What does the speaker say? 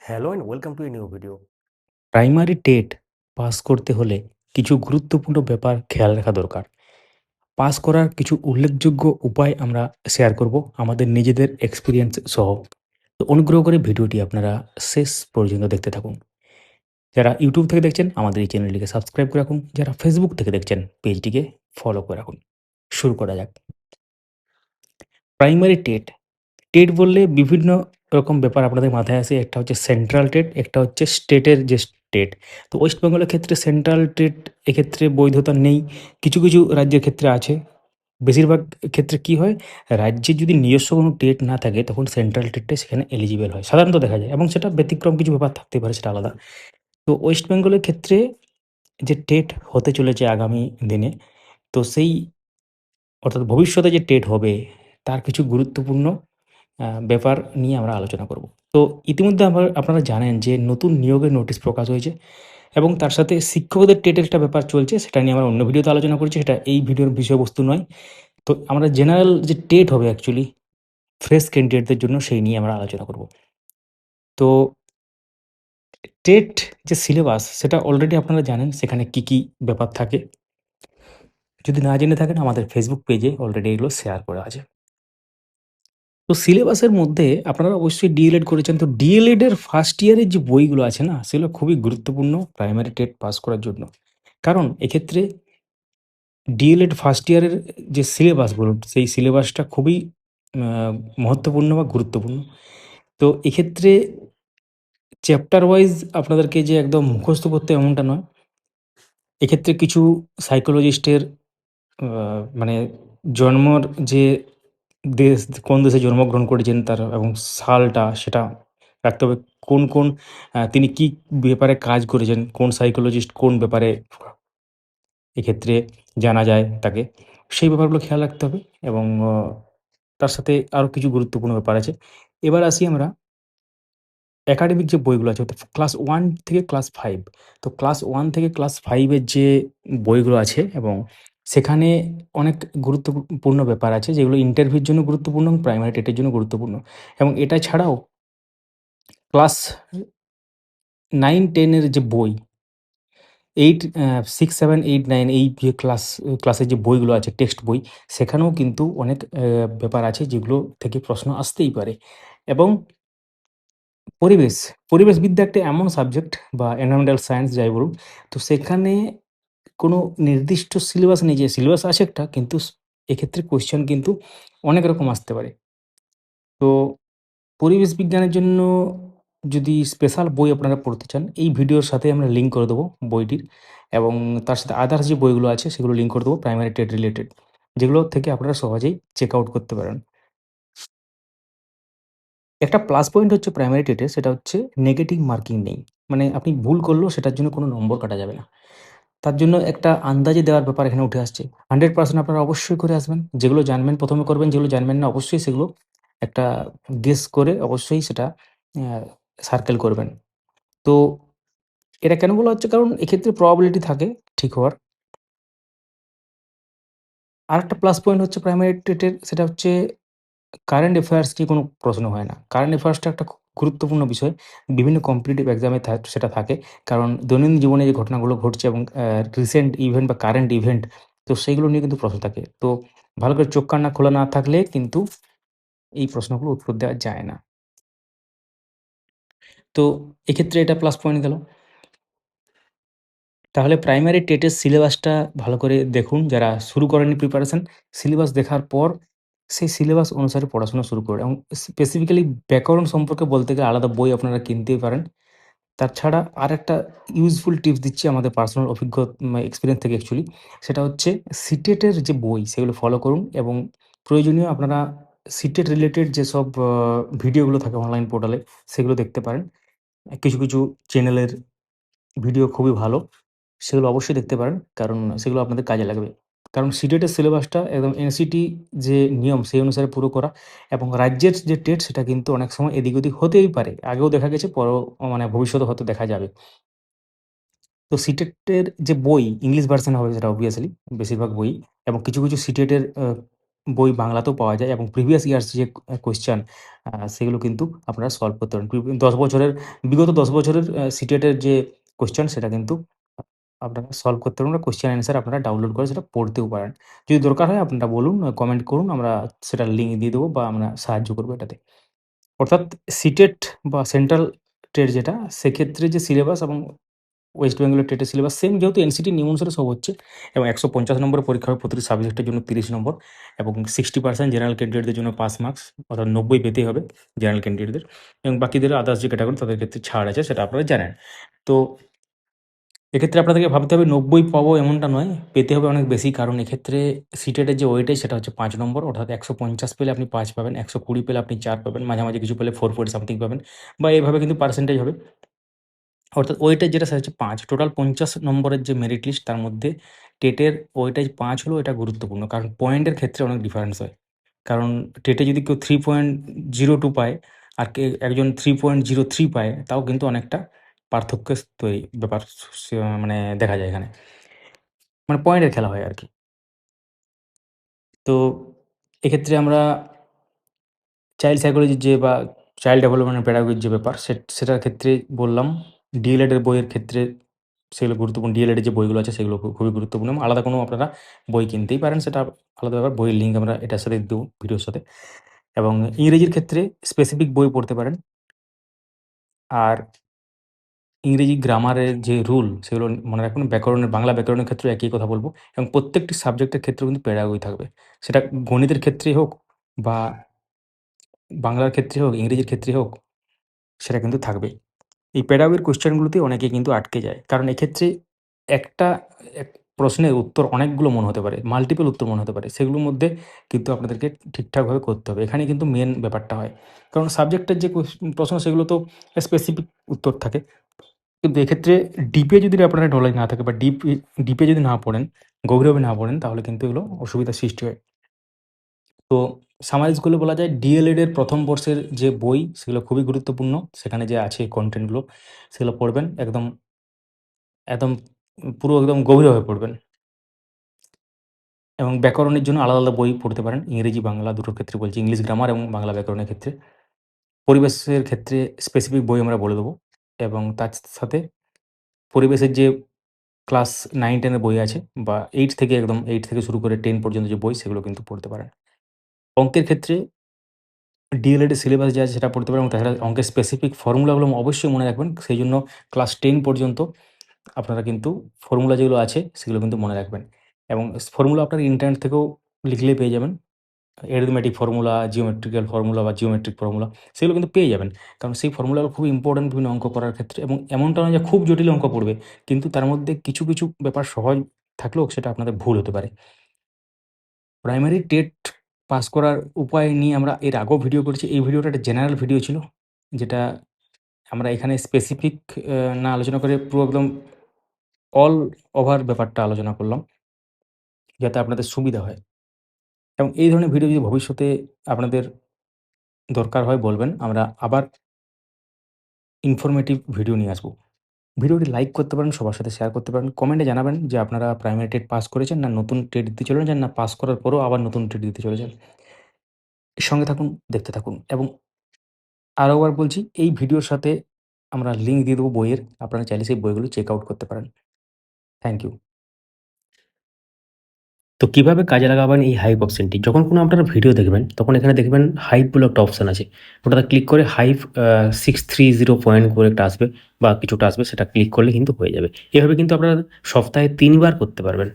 Hello and welcome to a new video primary TET pass করতে হলে কিছু গুরুত্বপূর্ণ ব্যাপার খেয়াল রাখা দরকার। পাস করার কিছু উল্লেখযোগ্য উপায় আমরা শেয়ার করব আমাদের নিজেদের এক্সপিরিয়েন্স সহ। তো অনুগ্রহ করে ভিডিওটি আপনারা শেষ পর্যন্ত দেখতে থাকুন। যারা ইউটিউব থেকে দেখছেন, আমাদের এই চ্যানেলটিকে সাবস্ক্রাইব করে রাখুন। যারা ফেসবুক থেকে দেখছেন পেজটিকে ফলো করে রাখুন। শুরু করা যাক। প্রাইমারি টেট টেট বললে বিভিন্ন রকম ব্যাপার আপনাদের মাথায় আসে, একটা হচ্ছে সেন্ট্রাল টেট একটা হচ্ছে স্টেটের যে টেট তো ওয়েস্ট বেঙ্গলের ক্ষেত্রে সেন্ট্রাল টেট এক্ষেত্রে বৈধতা নেই, কিছু কিছু রাজ্যের ক্ষেত্রে আছে। বেশিরভাগ ক্ষেত্রে কি হয়, রাজ্যে যদি নিজস্ব কোনো টেট না থাকে, তখন সেন্ট্রাল টেটটা সেখানে এলিজিবল হয়। সাধারণত দেখা যায়, এবং সেটা ব্যতিক্রম কিছু ব্যাপার থাকতে পারে, সেটা আলাদা। তো ওয়েস্ট বেঙ্গলের ক্ষেত্রে যে টেট হতে চলেছে আগামী দিনে, তো সেই অর্থাৎ ভবিষ্যতে যে টেট হবে, তার কিছু গুরুত্বপূর্ণ ব্যাপার নিয়ে আমরা আলোচনা করব। তো ইতিমধ্যে আমার আপনারা জানেন যে নতুন নিয়োগের নোটিশ প্রকাশ হয়েছে এবং তার সাথে শিক্ষকদের টেটের একটা ব্যাপার চলছে সেটা নিয়ে আমরা অন্য ভিডিওতে আলোচনা করেছি সেটা এই ভিডিওর বিষয়বস্তু নয়। তো আমরা জেনারেল যে টেট হবে অ্যাকচুয়ালি ফ্রেশ ক্যান্ডিডেটদের জন্য সেই নিয়ে আমরা আলোচনা করব। তো টেট যে সিলেবাস সেটা অলরেডি আপনারা জানেন সেখানে কি, কি ব্যাপার থাকে। যদি না জেনে থাকেন আমাদের ফেসবুক পেজে অলরেডি এগুলো শেয়ার করা আছে। তো সিলেবাসের মধ্যে আপনারা অবশ্যই ডিএলএড করেছেন। তো ডিএলএড এর ফার্স্ট ইয়ারের যে বইগুলো আছে না? সেগুলো খুবই গুরুত্বপূর্ণ প্রাইমারি টেট পাস করার জন্য। কারণ এক্ষেত্রে ডিএলএড ফার্স্ট ইয়ারের যে সিলেবাস বলুন, সেই সিলেবাসটা খুবই মহত্বপূর্ণ বা গুরুত্বপূর্ণ। তো এক্ষেত্রে চ্যাপ্টার ওয়াইজ আপনাদেরকে যে একদম মুখস্থ করতে এমনটা নয়। এক্ষেত্রে কিছু সাইকোলজিস্টের মানে জন্মর যে দেশ কোন দেশে জন্মগ্রহণ করেছেন তার এবং সালটা সেটা রাখতে হবে। কোন, কোন তিনি কি ব্যাপারে কাজ করেছেন, কোন সাইকোলজিস্ট কোন ব্যাপারে এক্ষেত্রে জানা যায় তাকে। সেই ব্যাপারগুলো খেয়াল রাখতে হবে এবং তার সাথে আরও কিছু গুরুত্বপূর্ণ ব্যাপার আছে। এবার আসি আমরা একাডেমিক যে বইগুলো আছে ক্লাস ওয়ান থেকে ক্লাস ফাইভ তো ক্লাস ওয়ান থেকে ক্লাস ফাইভের যে বইগুলো আছে এবং সেখানে অনেক গুরুত্বপূর্ণ ব্যাপার আছে যেগুলো ইন্টারভিউর জন্য গুরুত্বপূর্ণ এবং প্রাইমারি টেটের জন্য গুরুত্বপূর্ণ। এবং এটা ছাড়াও ক্লাস নাইন টেনের যে বই 8 আ 6, 7, 8, 9 এই যে ক্লাস ক্লাসের যে বইগুলো আছে টেক্সট বই সেখানেও কিন্তু অনেক ব্যাপার আছে যেগুলো থেকে প্রশ্ন আসতেই পারে। এবং পরিবেশ, পরিবেশবিদ্যা একটা এমন সাবজেক্ট বা এনভায়রনমেন্টাল সায়েন্স যাই বলুন, তো সেখানে কোনো নির্দিষ্ট সিলেবাস নেই যে সিলেবাস আছে একটা কিন্তু এক্ষেত্রে কোয়েশ্চেন কিন্তু অনেক রকম আসতে পারে। তো পরিবেশ বিজ্ঞানের জন্য যদি স্পেশাল বই আপনারা পড়তে চান, এই ভিডিওর সাথে আমরা লিঙ্ক করে দেবো বইটির এবং তার সাথে আদার্স যে বইগুলো আছে সেগুলো লিঙ্ক করে দেবো প্রাইমারি টেট রিলেটেড। যেগুলো থেকে আপনারা সহজেই চেক আউট করতে পারেন। একটা প্লাস পয়েন্ট হচ্ছে প্রাইমারি টেটে সেটা হচ্ছে নেগেটিভ মার্কিং নেই। মানে আপনি ভুল করলেও সেটার জন্য কোনো নম্বর কাটা যাবে না। তার জন্য একটা আন্দাজে দেওয়ার ব্যাপার এখানে উঠে আসছে। 100% আপনারা অবশ্যই করে আসবেন। যেগুলো জানবেন প্রথমে করবেন, যেগুলো জানবেন না অবশ্যই সেগুলো একটা গেস করে অবশ্যই সেটা সার্কেল করবেন। তো এটা কেন বলা হচ্ছে? কারণ এক্ষেত্রে প্রবাবিলিটি থাকে ঠিক হওয়ার। আর একটা প্লাস পয়েন্ট হচ্ছে প্রাইমারি টেটের সেটা হচ্ছে কারেন্ট অ্যাফেয়ার্স নিয়ে কোনো প্রশ্ন হয় না। কারেন্ট অ্যাফেয়ার্সটা একটা খুব গুরুত্বপূর্ণ বিষয়। বিভিন্ন কম্পিটিটিভ এক্সামে সেটা থাকে। কারণ দৈনন্দিন জীবনে যে ঘটনাগুলো ঘটছে এবং রিসেন্ট ইভেন্ট বা কারেন্ট ইভেন্ট তো সেইগুলো নিয়ে কিন্তু প্রশ্ন থাকে। তো ভালো করে চোখ কান্না খোলা না থাকলে কিন্তু এই প্রশ্নগুলো উত্তর দেওয়া যায় না। তো এক্ষেত্রে এটা প্লাস পয়েন্ট গেল। তাহলে প্রাইমারি টেটের সিলেবাসটা ভালো করে দেখুন যারা শুরু করেনি প্রিপারেশন। সিলেবাস দেখার পর সেই সিলেবাস অনুসারে পড়াশোনা শুরু করুন এবং স্পেসিফিক্যালি ব্যাকরণ সম্পর্কে বলতে গেলে আলাদা বই আপনারা কিনতেই পারেন। তাছাড়া আর একটা ইউজফুল টিপস দিচ্ছি আমাদের পার্সোনাল অভিজ্ঞ এক্সপিরিয়েন্স থেকে অ্যাকচুয়ালি। সেটা হচ্ছে সিটেটের যে বই সেগুলো ফলো করুন এবং প্রয়োজনীয় আপনারা সিটেট রিলেটেড যেসব ভিডিওগুলো থাকে অনলাইন পোর্টালে সেগুলো দেখতে পারেন। কিছু, কিছু চ্যানেলের ভিডিও খুবই ভালো। সেগুলো অবশ্যই দেখতে পারেন। কারণ সেগুলো আপনাদের কাজে লাগবে। কারণ সিটেটের সিলেবাসটা একদম এনসিটি যে নিয়ম সেই অনুসারে পুরো করা এবং রাজ্যের যে টেট সেটা কিন্তু অনেক সময় এদিক ওদিক হতেই পারে। আগেও দেখা গেছে পরেও মানে ভবিষ্যতে হয়তো দেখা যাবে। তো সিটেটের যে বই ইংলিশ ভার্সন হবে সেটা অবভিয়াসলি বেশিরভাগ বই এবং কিছু, কিছু সিটেটের বই বাংলাতেও পাওয়া যায় এবং প্রিভিয়াস ইয়ার্স যে কোয়েশ্চেন সেগুলো কিন্তু আপনারা সলভ করতে পারেন। ১০ বছরের বিগত 10 বছরের সিটেটের যে কোয়েশ্চেন সেটা কিন্তু আপনারা সলভ করতে পারবেন বা কোয়েশ্চেন অ্যান্সার আপনারা ডাউনলোড করে সেটা পড়তেও পারেন। যদি দরকার হয় আপনারা বলুন, কমেন্ট করুন, আমরা সেটা লিঙ্ক দিয়ে দেবো বা আমরা সাহায্য করব এটাতে। অর্থাৎ সিটেট বা সেন্ট্রাল টেট যেটা সেক্ষেত্রে যে সিলেবাস এবং ওয়েস্ট বেঙ্গলের টেটের সিলেবাস সেম যেহেতু এনসিটির নিয়ম অনুসারে সব হচ্ছে এবং ১৫০ নম্বরের পরীক্ষা হবে প্রতিটি সাবজেক্টের জন্য ৩০ নম্বর এবং 60% জেনারেল ক্যান্ডিডেটদের জন্য পাস মার্কস অর্থাৎ ৯০ পেতেই হবে জেনারেল ক্যান্ডিডেটদের এবং বাকিদের আদার্স যে ক্যাটাগরি তাদের ক্ষেত্রে ছাড় আছে সেটা আপনারা জানেন। তো এক্ষেত্রে আপনাদেরকে ভাবতে হবে ৯০ পাবো এমনটা নয়, পেতে হবে অনেক বেশি কারণ এক্ষেত্রে সিটেটের যে ওয়েটেজ সেটা হচ্ছে পাঁচ নম্বর অর্থাৎ ১৫০ পেলে আপনি পাঁচ পাবেন, ১২০ পেলে আপনি চার পাবেন, মাঝামাঝি কিছু পেলে ফোর পয়েন্ট সামথিং পাবেন বা এভাবে কিন্তু পার্সেন্টেজ হবে। অর্থাৎ ওয়েটেজ যেটা সেটা হচ্ছে পাঁচ টোটাল ৫০ নম্বরের যে মেরিট লিস্ট তার মধ্যে টেটের ওয়েটেজ পাঁচ হলেও এটা গুরুত্বপূর্ণ। কারণ পয়েন্টের ক্ষেত্রে অনেক ডিফারেন্স হয়। কারণ টেটে যদি কেউ 3.02 পায় আর কে একজন 3.03 পায় তাও কিন্তু অনেকটা পার্থক্য তৈরি, ব্যাপার মানে দেখা যায় এখানে। মানে পয়েন্টের খেলা হয় আর কি তো এক্ষেত্রে আমরা চাইল্ড সাইকোলজির যে বা চাইল্ড ডেভেলপমেন্ট প্যাডাগজির যে ব্যাপার সেট সেটার ক্ষেত্রে বললাম। ডিএলএড এর বইয়ের ক্ষেত্রে সেগুলো গুরুত্বপূর্ণ। ডিএলএড এর যে বইগুলো আছে সেগুলো খুবই গুরুত্বপূর্ণ আলাদা কোনো আপনারা বই কিনতেই পারেন, সেটা আলাদা ব্যাপার। বইয়ের লিঙ্ক আমরা এটার সাথে দেবো ভিডিওর সাথে। এবং ইংরেজির ক্ষেত্রে স্পেসিফিক বই পড়তে পারেন। আর ইংরেজি গ্রামারের যে রুল সেগুলো মনে রাখবেন। ব্যাকরণের বাংলা ব্যাকরণের ক্ষেত্রে একই কথা বলব এবং প্রত্যেকটি সাবজেক্টের ক্ষেত্রে কিন্তু প্যাডাগজি থাকবে। সেটা গণিতের ক্ষেত্রেই হোক বা বাংলার ক্ষেত্রে হোক, ইংরেজির ক্ষেত্রে হোক সেটা কিন্তু থাকবেই। এই প্যাডাগজির কোয়েশ্চেনগুলোতে অনেকে কিন্তু আটকে যায়। কারণ এক্ষেত্রে একটা এক প্রশ্নের উত্তর অনেকগুলো মনে হতে পারে। মাল্টিপল উত্তর মনে হতে পারে। সেগুলোর মধ্যে কিন্তু আপনাদেরকে ঠিকঠাকভাবে করতে হবে। এখানেই কিন্তু মেন ব্যাপারটা হয়। কারণ সাবজেক্টের যে প্রশ্ন সেগুলো তো স্পেসিফিক উত্তর থাকে। কিন্তু এক্ষেত্রে ডিপে যদি আপনার নলেজ না থাকে বা ডিপ ডিপে যদি না পড়েন, গভীরভাবে না পড়েন তাহলে কিন্তু এগুলো অসুবিধার সৃষ্টি হয়। তো সামারাইজ করলে বলা যায় ডিএলএড এর ১ম বর্ষের যে বই সেগুলো খুবই গুরুত্বপূর্ণ। সেখানে যে আছে কন্টেন্টগুলো সেগুলো পড়বেন একদম একদম পুরো একদম গভীরভাবে পড়বেন। এবং ব্যাকরণের জন্য আলাদা, আলাদা বই পড়তে পারেন। ইংরেজি, বাংলা দুটোর ক্ষেত্রে বলছি। ইংলিশ গ্রামার এবং বাংলা ব্যাকরণের ক্ষেত্রে। পরিবেশের ক্ষেত্রে স্পেসিফিক বই আমরা বলে দেবো এবং তার সাথে পরিবেশের যে ক্লাস নাইন, টেনের বই আছে বা এইট থেকে একদম এইট থেকে শুরু করে টেন পর্যন্ত যে বই, সেগুলো কিন্তু পড়তে পারেন। অঙ্কের ক্ষেত্রে ডিএলএড সিলেবাস যা আছে সেটা পড়তে পারেন এবং তাছাড়া অঙ্কের স্পেসিফিক ফর্মুলাগুলো অবশ্যই মনে রাখবেন। সেই জন্য ক্লাস টেন পর্যন্ত আপনারা কিন্তু ফর্মুলা যেগুলো আছে, সেগুলো কিন্তু মনে রাখবেন। এবং ফর্মুলা আপনারা ইন্টারনেট থেকেও লিখলে পেয়ে যাবেন। অ্যারিথমেটিক ফর্মুলা, জিওমেট্রিক্যাল ফর্মুলা বা জিওমেট্রিক ফর্মুলা সেগুলো কিন্তু পেয়ে যাবেন। কারণ সেই ফর্মুলাগুলো খুব ইম্পোর্টেন্ট বিভিন্ন অঙ্ক করার ক্ষেত্রে এবং এমনটা নয় যে খুব জটিল অঙ্ক পড়বে। কিন্তু তার মধ্যে কিছু, কিছু ব্যাপার সহজ থাকলেও সেটা আপনাদের ভুল হতে পারে। প্রাইমারি টেট পাস করার উপায় নিয়ে আমরা এর আগেও ভিডিও করেছি। এই ভিডিওটা একটা জেনারেল ভিডিও ছিল। যেটা আমরা এখানে স্পেসিফিক না আলোচনা করে পুরো একদম অল ওভার ব্যাপারটা আলোচনা করলাম। যাতে আপনাদের সুবিধা হয়। এবং এই ধরনের ভিডিও যদি ভবিষ্যতে আপনাদের দরকার হয় বলবেন। আমরা আবার ইনফরমেটিভ ভিডিও নিয়ে আসব। ভিডিওটি লাইক করতে পারেন, সবার সাথে শেয়ার করতে পারেন। কমেন্টে জানাবেন যে আপনারা প্রাইমারি টেট পাস করেছেন না নতুন টেট দিতে চলেছেন না পাস করার পরেও আবার নতুন টেট দিতে চলেছেন। সঙ্গে থাকুন, দেখতে থাকুন এবং আরও একবার বলছি এই ভিডিওর সাথে আমরা লিঙ্ক দিয়ে দেবো বইয়ের। আপনারা চাইলে সেই বইগুলো চেক আউট করতে পারেন। Thank you. তো কীভাবে কাজে লাগাবেন এই হাইপ অপশানটি যখন কোনো আপনারা ভিডিও দেখবেন, তখন এখানে দেখবেন হাইপ বলে একটা অপশান আছে। ওটাতে ক্লিক করে hype six three zero point করে একটা আসবে বা কিছুটা আসবে, সেটা ক্লিক করলে কিন্তু হয়ে যাবে। এভাবে কিন্তু আপনারা সপ্তাহে তিনবার করতে পারবেন।